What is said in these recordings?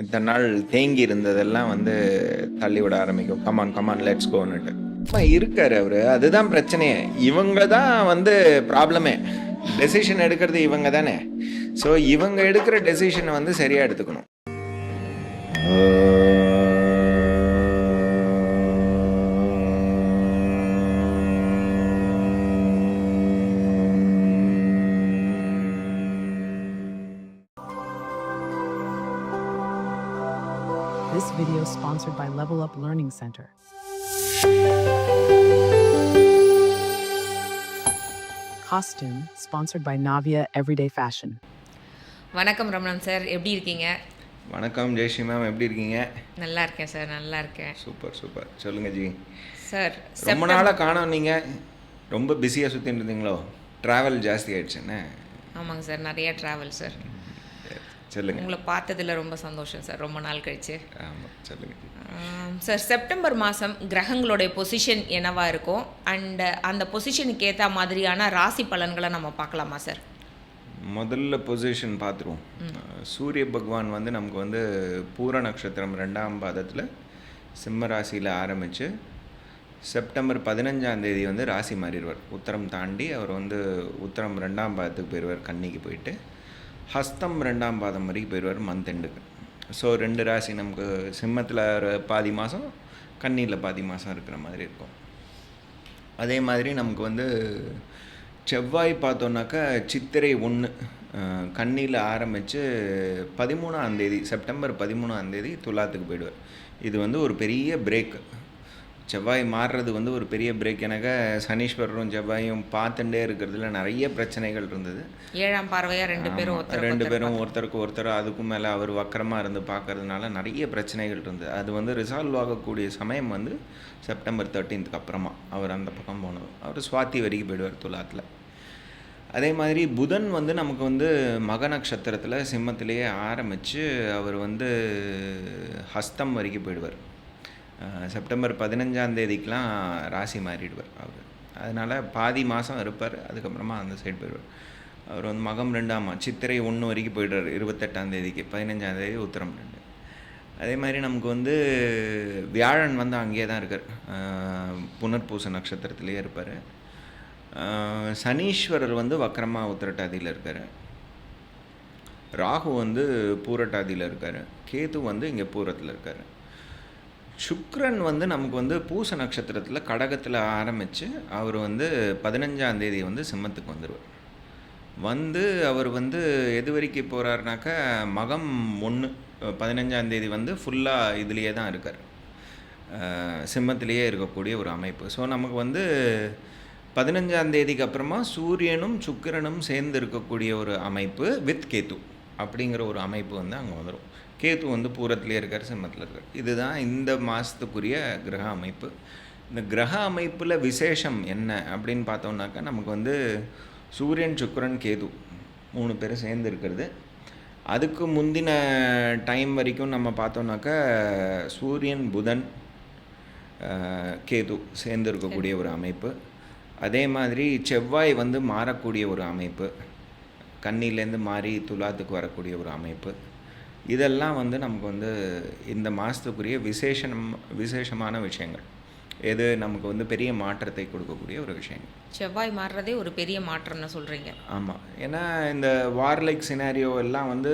இத்தனை நாள் தேங்கி இருந்ததெல்லாம் வந்து தள்ளி விட ஆரம்பிக்கும். கமான் கமான் லெட்ஸ் கோன்னுட்டு இருக்காரு அவரு. அதுதான் பிரச்சனையே. இவங்க தான் வந்து ப்ராப்ளமே டெசிஷன் எடுக்கிறது இவங்க தானே. ஸோ இவங்க எடுக்கிற டெசிஷனை வந்து சரியாக எடுத்துக்கணும். Video sponsored by Level Up Learning Center. Costume sponsored by Navia Everyday Fashion. வணக்கம் ரமணன் சார் எப்படி இருக்கீங்க? வணக்கம் ஜெயஸ்ரீ மேம் எப்படி இருக்கீங்க? நல்லா இருக்கேன் சார் நல்லா இருக்கேன். Super super. சொல்லுங்க ஜி. சார் ரொம்ப நாளாக காணோம் நீங்கள் ரொம்ப பிஸியாக சுற்றிட்டு இருந்தீங்களோ? ட்ராவல் ஜாஸ்தி ஆயிடுச்சுன்னு ஆமாங்க சார் நிறைய ட்ராவல் சார் சொல்லுங்க. உங்களை பார்த்ததில் ரொம்ப சந்தோஷம் சார். ரொம்ப நாள் கழிச்சு. ஆமாம் சொல்லுங்க. சார் செப்டம்பர் மாதம் கிரகங்களுடைய பொசிஷன் என்னவா இருக்கும்? அண்ட் அந்த பொசிஷனுக்கு ஏற்ற மாதிரியான ராசி பலன்களை நம்ம பார்க்கலாமா சார்? முதல்ல பொசிஷன் பார்த்துருவோம். சூரிய பகவான் வந்து நமக்கு வந்து பூர நட்சத்திரம் ரெண்டாம் பாதத்தில் சிம்ம ராசியில் ஆரம்பித்து செப்டம்பர் பதினஞ்சாம் தேதி வந்து ராசி மாறிடுவார். உத்தரம் தாண்டி அவர் வந்து உத்தரம் ரெண்டாம் பாதத்துக்கு போயிடுவார் கன்னிக்கு போயிட்டு. ஹஸ்தம் ரெண்டாம் பாதம் வரைக்கும் போயிடுவார் மந்த் எண்டுக்கு ஸோ ரெண்டு ராசி நமக்கு சிம்மத்தில் பாதி மாதம் கண்ணியில் பாதி மாதம் இருக்கிற மாதிரி இருக்கும். அதே மாதிரி நமக்கு வந்து செவ்வாய் பார்த்தோன்னாக்கா சித்திரை ஒன்று கண்ணியில் ஆரம்பித்து பதிமூணாம் தேதி செப்டம்பர் பதிமூணாம் தேதி துலாத்துக்கு போயிடுவார். இது வந்து ஒரு பெரிய பிரேக் செவ்வாய் மாறுறது வந்து ஒரு பெரிய பிரேக் எனக்கு சனீஸ்வரரும் செவ்வாயும் பார்த்துட்டே இருக்கிறதுல நிறைய பிரச்சனைகள் இருந்தது. ஏழாம் பார்வையாக ரெண்டு பேரும் ரெண்டு பேரும் ஒருத்தருக்கு ஒருத்தர் அதுக்கும் மேலே அவர் வக்கரமாக இருந்து பார்க்கறதுனால நிறைய பிரச்சனைகள் இருந்தது. அது வந்து ரிசால்வ் ஆகக்கூடிய சமயம் வந்து செப்டம்பர் தேர்ட்டீன்த்துக்கு அப்புறமா அவர் அந்த பக்கம் போனது. அவர் சுவாதி வரைக்கும் போயிடுவார் துலாத்தில். அதே மாதிரி புதன் வந்து நமக்கு வந்து மக நட்சத்திரத்தில் சிம்மத்திலேயே ஆரம்பித்து அவர் வந்து ஹஸ்தம் வரைக்கும் போயிடுவார். செப்டம்பர் பதினஞ்சாம் தேதிக்கெலாம் ராசி மாறிடுவார் அவர். அதனால் பாதி மாதம் இருப்பார் அதுக்கப்புறமா அந்த சைடு போயிடுவார். அவர் வந்து மகம் ரெண்டாம் சித்திரை ஒன்று வரைக்கும் போயிடுறாரு இருபத்தெட்டாம் தேதிக்கு. பதினஞ்சாம் தேதி உத்தரம் ரெண்டு. அதே மாதிரி நமக்கு வந்து வியாழன் வந்து அங்கேயே தான் இருக்கார். புனர்பூச நட்சத்திரத்திலேயே இருப்பார். சனீஸ்வரர் வந்து வக்கரமாக உத்திரட்டாதியில் இருக்கார். ராகு வந்து பூரட்டாதியில் இருக்கார். கேது வந்து இங்கே பூரத்தில் இருக்கார். சுக்ரன் வந்து நமக்கு வந்து பூச நட்சத்திரத்தில் கடகத்தில் ஆரம்பித்து அவர் வந்து பதினஞ்சாம் தேதி வந்து சிம்மத்துக்கு வந்துடுவார் வந்து அவர் வந்து எது வரைக்கும் போகிறாருனாக்கா மகம் ஒன்று பதினஞ்சாம் தேதி வந்து ஃபுல்லாக இதுலேயே தான் இருக்கார். சிம்மத்திலேயே இருக்கக்கூடிய ஒரு அமைப்பு. ஸோ நமக்கு வந்து பதினஞ்சாம் தேதிக்கு அப்புறமா சூரியனும் சுக்கிரனும் சேர்ந்து இருக்கக்கூடிய ஒரு அமைப்பு வித் கேத்து அப்படிங்கிற ஒரு அமைப்பு வந்து அங்கே வந்துடும் கேத்து வந்து பூரத்திலே இருக்கார் சிம்மத்தில் இருக்கார். இதுதான் இந்த மாதத்துக்குரிய கிரக அமைப்பு. இந்த கிரக அமைப்பில் விசேஷம் என்ன அப்படின்னு பார்த்தோம்னாக்கா நமக்கு வந்து சூரியன் சுக்கரன் கேது மூணு பேரும் சேர்ந்து இருக்கிறது. அதுக்கு முந்தின டைம் வரைக்கும் நம்ம பார்த்தோம்னாக்கா சூரியன் புதன் கேது சேர்ந்து இருக்கக்கூடிய ஒரு அமைப்பு. அதே மாதிரி செவ்வாய் வந்து மாறக்கூடிய ஒரு அமைப்பு. கன்னிலேருந்து மாறி துலாத்துக்கு வரக்கூடிய ஒரு அமைப்பு. இதெல்லாம் வந்து நமக்கு வந்து இந்த மாதத்துக்குரிய விசேஷம் விசேஷமான விஷயங்கள். எது நமக்கு வந்து பெரிய மாற்றத்தை கொடுக்கக்கூடிய ஒரு விஷயங்கள். செவ்வாய் மாறுறதே ஒரு பெரிய மாற்றம்னு சொல்கிறீங்க ஆமாம் ஏன்னா இந்த வார்லைக் சினாரியோ எல்லாம் வந்து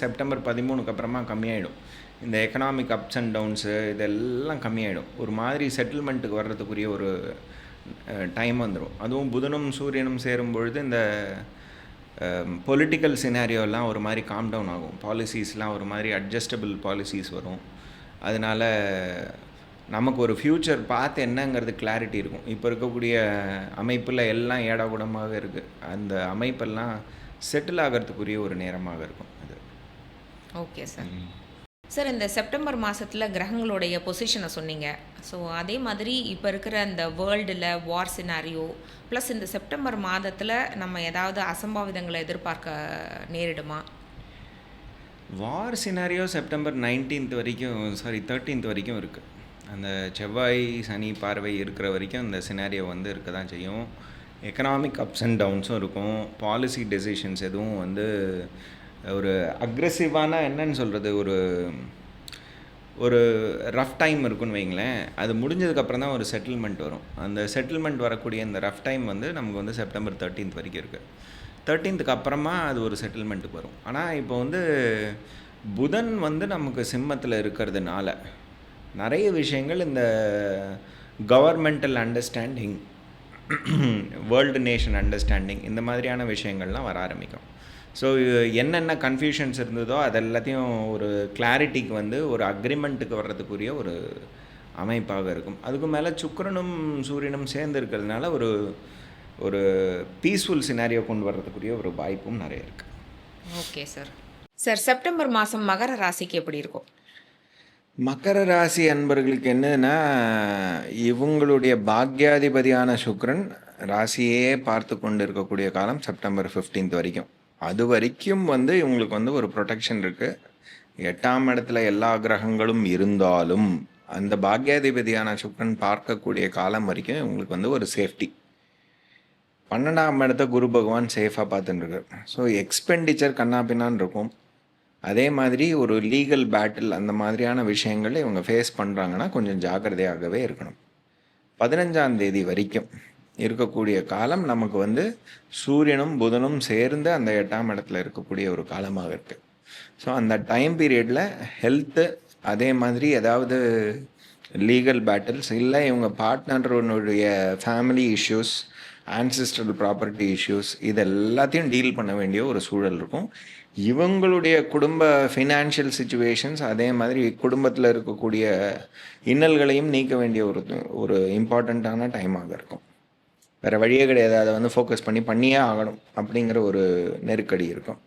செப்டம்பர் பதிமூணுக்கு அப்புறமா கம்மியாயிடும். இந்த எக்கனாமிக் அப்ஸ் அண்ட் டவுன்ஸு இதெல்லாம் கம்மியாயிடும். ஒரு மாதிரி செட்டில்மெண்ட்டுக்கு வர்றதுக்குரிய ஒரு டைம் வந்துடும் அதுவும் புதனும் சூரியனும் சேரும் பொழுது இந்த பொலிட்டிக்கல் சினாரியோலாம் ஒரு மாதிரி காம் டவுன் ஆகும். பாலிசிஸ்லாம் ஒரு மாதிரி அட்ஜஸ்டபிள் பாலிசிஸ் வரும். அதனால் நமக்கு ஒரு ஃப்யூச்சர் பார்த்து என்னங்கிறது கிளாரிட்டி இருக்கும். இப்போ இருக்கக்கூடிய அமைப்பில் எல்லாம் ஏடாகுடமாகவே இருக்குது அந்த அமைப்பெல்லாம் செட்டில் ஆகிறதுக்குரிய ஒரு நேரமாக இருக்கும் அது. ஓகே சார் சார் இந்த செப்டம்பர் மாதத்தில் கிரகங்களுடைய பொசிஷனை சொன்னீங்க. ஸோ அதே மாதிரி இப்போ இருக்கிற அந்த வேர்ல்டில் வார் சினாரியோ ப்ளஸ் இந்த செப்டம்பர் மாதத்தில் நம்ம ஏதாவது அசம்பாவிதங்களை எதிர்பார்க்க நேரிடுமா? வார் சினாரியோ செப்டம்பர் நைன்டீன்த் வரைக்கும் சாரி தேர்ட்டீன்த் வரைக்கும் இருக்குது அந்த செவ்வாய் சனி பார்வை இருக்கிற வரைக்கும் அந்த சினாரியோ வந்து இருக்க தான் செய்யும். எக்கனாமிக் அப்ஸ் அண்ட் டவுன்ஸும் இருக்கும். பாலிசி டெசிஷன்ஸ் எதுவும் வந்து ஒரு அக்ரெசிவான என்னன்னு சொல்கிறது ஒரு ஒரு ரஃப் டைம் இருக்குன்னு வைங்களேன். அது முடிஞ்சதுக்கப்புறம் தான் ஒரு செட்டில்மெண்ட் வரும். அந்த செட்டில்மெண்ட் வரக்கூடிய இந்த ரஃப் டைம் வந்து நமக்கு வந்து செப்டம்பர் தேர்ட்டீன்த் வரைக்கும் இருக்குது தேர்ட்டீன்த்துக்கு அப்புறமா அது ஒரு செட்டில்மெண்ட்டுக்கு வரும். ஆனால் இப்போ வந்து புதன் வந்து நமக்கு சிம்மத்தில் இருக்கிறதுனால நிறைய விஷயங்கள் இந்த governmental understanding world nation understanding இந்த மாதிரியான விஷயங்கள்லாம் வர ஆரம்பிக்கும். ஸோ என்னென்ன கன்ஃபியூஷன்ஸ் இருந்ததோ அது எல்லாத்தையும் ஒரு கிளாரிட்டிக்கு வந்து ஒரு அக்ரிமெண்ட்டுக்கு வர்றதுக்குரிய ஒரு அமைப்பாக இருக்கும். அதுக்கு மேலே சுக்கிரனும் சூரியனும் சேர்ந்து இருக்கிறதுனால ஒரு ஒரு பீஸ்ஃபுல் சினாரியோ கொண்டு வர்றதுக்குரிய ஒரு வாய்ப்பும் நிறைய இருக்குது ஓகே சார் சார் செப்டம்பர் மாதம் மகர ராசிக்கு எப்படி இருக்கும்? மகர ராசி அன்பர்களுக்கு என்னன்னா இவங்களுடைய பாக்யாதிபதியான சுக்கிரன் ராசியே பார்த்து கொண்டு இருக்கக்கூடிய காலம் செப்டம்பர் 15th வரைக்கும். அது வரைக்கும் வந்து இவங்களுக்கு வந்து ஒரு ப்ரொடெக்ஷன் இருக்குது எட்டாம் இடத்துல எல்லா கிரகங்களும் இருந்தாலும் அந்த பாக்யாதிபதியான சுக்கிரன் பார்க்கக்கூடிய காலம் வரைக்கும் இவங்களுக்கு வந்து ஒரு சேஃப்டி பன்னெண்டாம் இடத்த குரு பகவான் சேஃபாக பார்த்துட்டுருக்கார். ஸோ எக்ஸ்பெண்டிச்சர் கண்ணாபின்னான்னு இருக்கும். அதே மாதிரி ஒரு லீகல் பேட்டில் அந்த மாதிரியான விஷயங்களை இவங்க ஃபேஸ் பண்ணுறாங்கன்னா கொஞ்சம் ஜாக்கிரதையாகவே இருக்கணும். பதினஞ்சாம் தேதி வரைக்கும் இருக்கக்கூடிய காலம் நமக்கு வந்து சூரியனும் புதனும் சேர்ந்து அந்த எட்டாம் இடத்துல இருக்கக்கூடிய ஒரு காலமாக இருக்குது ஸோ அந்த டைம் பீரியடில் ஹெல்த்து அதே மாதிரி ஏதாவது லீகல் பேட்டில்ஸ் இல்லை இவங்க பார்ட்னருடைய family issues ancestral property issues இது எல்லாத்தையும் டீல் பண்ண வேண்டிய ஒரு சூழல் இருக்கும். இவங்களுடைய குடும்ப ஃபினான்ஷியல் சுச்சுவேஷன்ஸ் அதே மாதிரி குடும்பத்தில் இருக்கக்கூடிய இன்னல்களையும் நீக்க வேண்டிய ஒரு ஒரு இம்பார்ட்டண்ட்டான டைமாக இருக்கும். வேறு வழியே கிடையாது. அதை வந்து ஃபோக்கஸ் பண்ணி பண்ணியே ஆகணும் அப்படிங்கிற ஒரு நெருக்கடி இருக்கும்.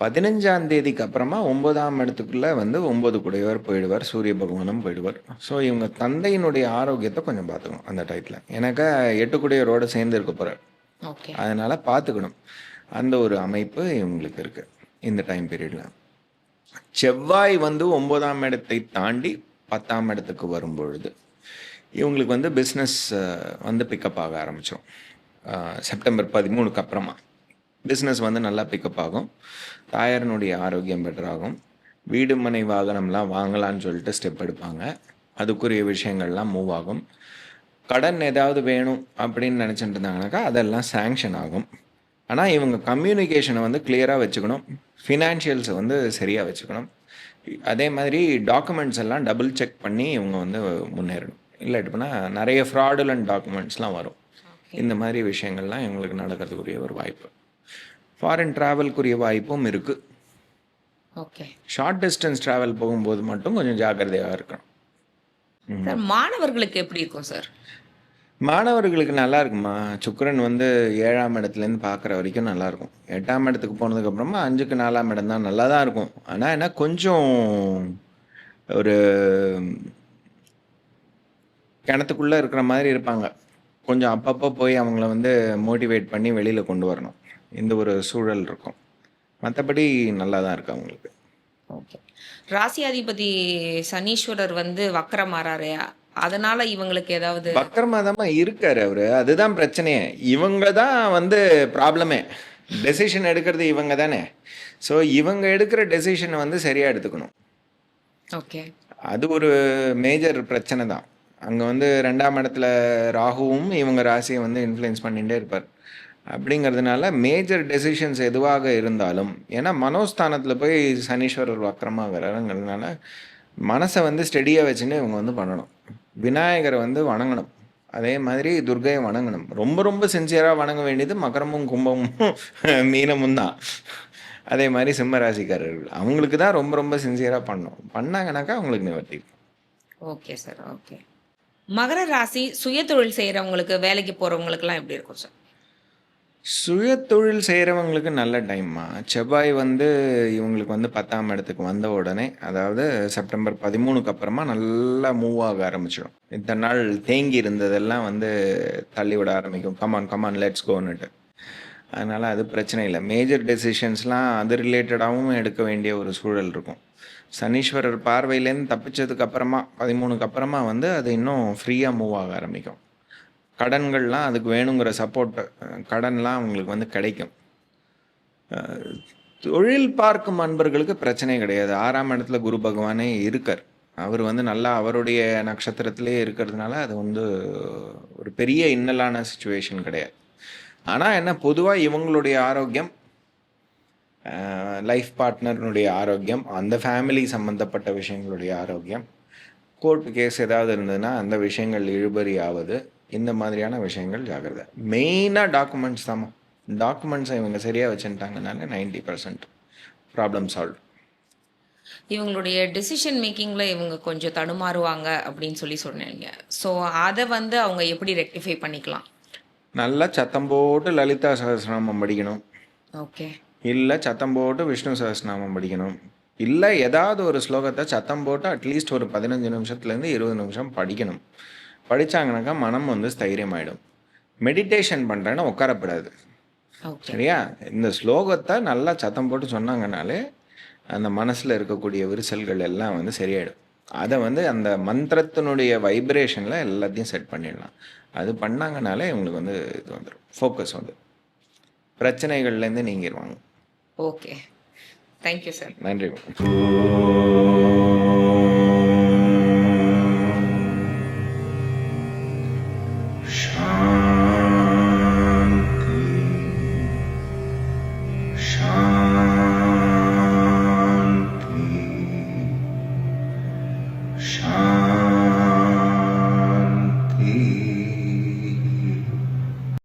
பதினஞ்சாம் தேதிக்கு அப்புறமா ஒன்பதாம் இடத்துக்குள்ளே வந்து ஒன்பது குடையவர் போயிடுவார். சூரிய பகவானும் போயிடுவார். ஸோ இவங்க தந்தையினுடைய ஆரோக்கியத்தை கொஞ்சம் பார்த்துக்கணும் அந்த டயத்தில் எனக்கா எட்டு குடையரோடு சேர்ந்து இருக்க போகிறார் அதனால் பார்த்துக்கணும். அந்த ஒரு அமைப்பு இவங்களுக்கு இருக்குது இந்த டைம் பீரியடில் செவ்வாய் வந்து ஒன்பதாம் இடத்தை தாண்டி பத்தாம் இடத்துக்கு வரும்பொழுது. இவங்களுக்கு வந்து பிஸ்னஸ் வந்து பிக்கப் ஆக ஆரம்பிச்சிடும் செப்டம்பர் பதிமூணுக்கு அப்புறமா பிஸ்னஸ் வந்து நல்லா பிக்கப் ஆகும். தாயாரனுடைய ஆரோக்கியம் பெட்டராகும் வீடு மனை வாகனம்லாம் வாங்கலாம்னு சொல்லிட்டு ஸ்டெப் எடுப்பாங்க. அதுக்குரிய விஷயங்கள்லாம் மூவ் ஆகும். கடன் ஏதாவது வேணும் அப்படின்னு நினச்சிட்டு இருந்தாங்கனாக்கா அதெல்லாம் சேங்ஷன் ஆகும். ஆனால் இவங்க கம்யூனிகேஷனை வந்து கிளியராக வச்சுக்கணும். ஃபினான்ஷியல்ஸை வந்து சரியாக வச்சுக்கணும். அதே மாதிரி டாக்குமெண்ட்ஸ் எல்லாம் டபுள் செக் பண்ணி இவங்க வந்து முன்னேறணும். இல்லாட்டினா நிறைய ஃப்ராடுலண்ட் டாக்குமெண்ட்ஸ்லாம் வரும். இந்த மாதிரி விஷயங்கள்லாம் இவங்களுக்கு நடக்கிறதுக்குரிய ஒரு வாய்ப்பு. ஃபாரின் ட்ராவல்க்குரிய வாய்ப்பும் இருக்குது ஓகே ஷார்ட் டிஸ்டன்ஸ் ட்ராவல் போகும்போது மட்டும் கொஞ்சம் ஜாக்கிரதையாக இருக்கணும். சார் மாணவர்களுக்கு எப்படி இருக்கும் சார்? மாணவர்களுக்கு நல்லா இருக்குமா? சுக்கிரன் வந்து ஏழாம் இடத்துலேருந்து பார்க்குற வரைக்கும் நல்லா இருக்கும். எட்டாம் இடத்துக்கு போனதுக்கப்புறமா அஞ்சுக்கு நாலாம் இடம் தான் நல்லா தான் இருக்கும். ஆனால் என்ன கொஞ்சம் ஒரு கிணத்துக்குள்ளே இருக்கிற மாதிரி இருப்பாங்க. கொஞ்சம் அப்பப்போ போய் அவங்கள வந்து மோட்டிவேட் பண்ணி வெளியில் கொண்டு வரணும். இந்த ஒரு சூழல் இருக்கும். மற்றபடி நல்லா தான் இருக்கு அவங்களுக்கு. ஓகே. ராசியாதிபதி சனீஸ்வரர் வந்து வக்கரமாறாரு அதனால இவங்களுக்கு ஏதாவது பக்கரமா இருக்காரு அவரு. அதுதான் பிரச்சனையே. இவங்க தான் வந்து ப்ராப்ளமே டெசிஷன் எடுக்கிறது இவங்க தானே. ஸோ இவங்க எடுக்கிற டெசிஷனை வந்து சரியாக எடுத்துக்கணும். ஓகே. அது ஒரு மேஜர் பிரச்சனை தான் அங்கே வந்து ரெண்டாம் இடத்துல ராகுவும் இவங்க ராசியை வந்து இன்ஃப்ளூயன்ஸ் பண்ணிகிட்டே இருப்பார். அப்படிங்கிறதுனால மேஜர் டெசிஷன்ஸ் எதுவாக இருந்தாலும் ஏன்னா மனோஸ்தானத்தில் போய் சனீஸ்வரர் வக்கரமாகிறாருங்கிறதுனால மனசை வந்து ஸ்டெடியாக வச்சுன்னு இவங்க வந்து பண்ணணும். விநாயகரை வந்து வணங்கணும். அதே மாதிரி துர்கையை வணங்கணும். ரொம்ப ரொம்ப சின்சியராக வணங்க வேண்டியது மகரமும் கும்பமும் மீனமும் தான். அதே மாதிரி சிம்ம ராசிக்காரர்கள். அவங்களுக்கு தான் ரொம்ப ரொம்ப சின்சியராக பண்ணணும். பண்ணாங்கனாக்கா அவங்களுக்கு நிவர்த்தி. ஓகே சார் ஓகே மகர ராசி சுய தொழில் செய்கிறவங்களுக்கு வேலைக்கு போகிறவங்களுக்குலாம் எப்படி இருக்கும் சார் சுய தொழில் செய்கிறவங்களுக்கு நல்ல டைம்மா செவ்வாய் வந்து இவங்களுக்கு வந்து பத்தாம் இடத்துக்கு வந்த உடனே அதாவது செப்டம்பர் பதிமூணுக்கு அப்புறமா நல்லா மூவ் ஆக ஆரம்பிச்சிடும். இத்தனை நாள் தேங்கி இருந்ததெல்லாம் வந்து தள்ளி விட ஆரம்பிக்கும். கமான் கமான் லெட்ஸ் கோன்னுட்டு அதனால் அது பிரச்சனை இல்லை. மேஜர் டெசிஷன்ஸ்லாம் அது ரிலேட்டடாகவும் எடுக்க வேண்டிய ஒரு சூழல் இருக்கும். சனீஸ்வரர் பார்வையிலேருந்து தப்பிச்சதுக்கு அப்புறமா பதிமூணுக்கு அப்புறமா வந்து அது இன்னும் ஃப்ரீயாக மூவ் ஆக ஆரம்பிக்கும். கடன்கள்லாம் அதுக்கு வேணுங்கிற சப்போர்ட் கடன்லாம் அவங்களுக்கு வந்து கிடைக்கும். தொழில் பார்க்கும் அன்பர்களுக்கு பிரச்சனை கிடையாது. ஆறாம் இடத்துல குரு பகவானே இருக்கார். அவர் வந்து நல்லா அவருடைய நட்சத்திரத்திலே இருக்கிறதுனால அது வந்து ஒரு பெரிய இன்னலான சுச்சுவேஷன் கிடையாது. ஆனால் என்ன பொதுவாக இவங்களுடைய ஆரோக்கியம் லைஃப் பார்ட்னர்னுடைய ஆரோக்கியம் அந்த ஃபேமிலி சம்மந்தப்பட்ட விஷயங்களுடைய ஆரோக்கியம். கோர்ட் கேஸ் ஏதாவது இருந்ததுன்னா அந்த விஷயங்கள் இழுபறி ஆவது இந்த மாதிரியான விஷயங்கள் ஜாக்கிரதை மெயினாக டாக்குமெண்ட்ஸ் தான் டாக்குமெண்ட்ஸை இவங்க சரியாக வச்சுட்டாங்கனால நைன்டி பர்சன்ட் ப்ராப்ளம் சால்வ் இவங்களுடைய டெசிஷன் மேக்கிங்கில் இவங்க கொஞ்சம் தடுமாறுவாங்க அப்படின்னு சொல்லி சொன்னீங்க. ஸோ அதை வந்து அவங்க எப்படி ரெக்டிஃபை பண்ணிக்கலாம்? நல்லா சத்தம் போட்டு லலிதா சகஸ்ரநாமம் படிக்கணும். ஓகே இல்லை சத்தம் போட்டு விஷ்ணு சகஸ்ரநாமம் படிக்கணும். இல்லை ஏதாவது ஒரு ஸ்லோகத்தை சத்தம் போட்டு அட்லீஸ்ட் ஒரு பதினஞ்சு நிமிஷத்துலேருந்து இருபது நிமிஷம் படிக்கணும். படித்தாங்கனாக்கா மனம் வந்து ஸ்தைரியமாயிடும். மெடிடேஷன் பண்ணுறேன்னா உட்காரப்படாது சரியா? இந்த ஸ்லோகத்தை நல்லா சத்தம் போட்டு சொன்னாங்கனாலே அந்த மனசில் இருக்கக்கூடிய விரிசல்கள் எல்லாம் வந்து சரியாயிடும். அதை வந்து அந்த மந்திரத்தினுடைய வைப்ரேஷனில் எல்லாத்தையும் செட் பண்ணிடலாம். அது பண்ணாங்கனாலே இவங்களுக்கு வந்து இது வந்துடும் ஃபோக்கஸ் வந்து. பிரச்சனைகள்லேருந்து நீங்கிடுவாங்க. ஓகே தேங்க்யூ சார் நன்றி.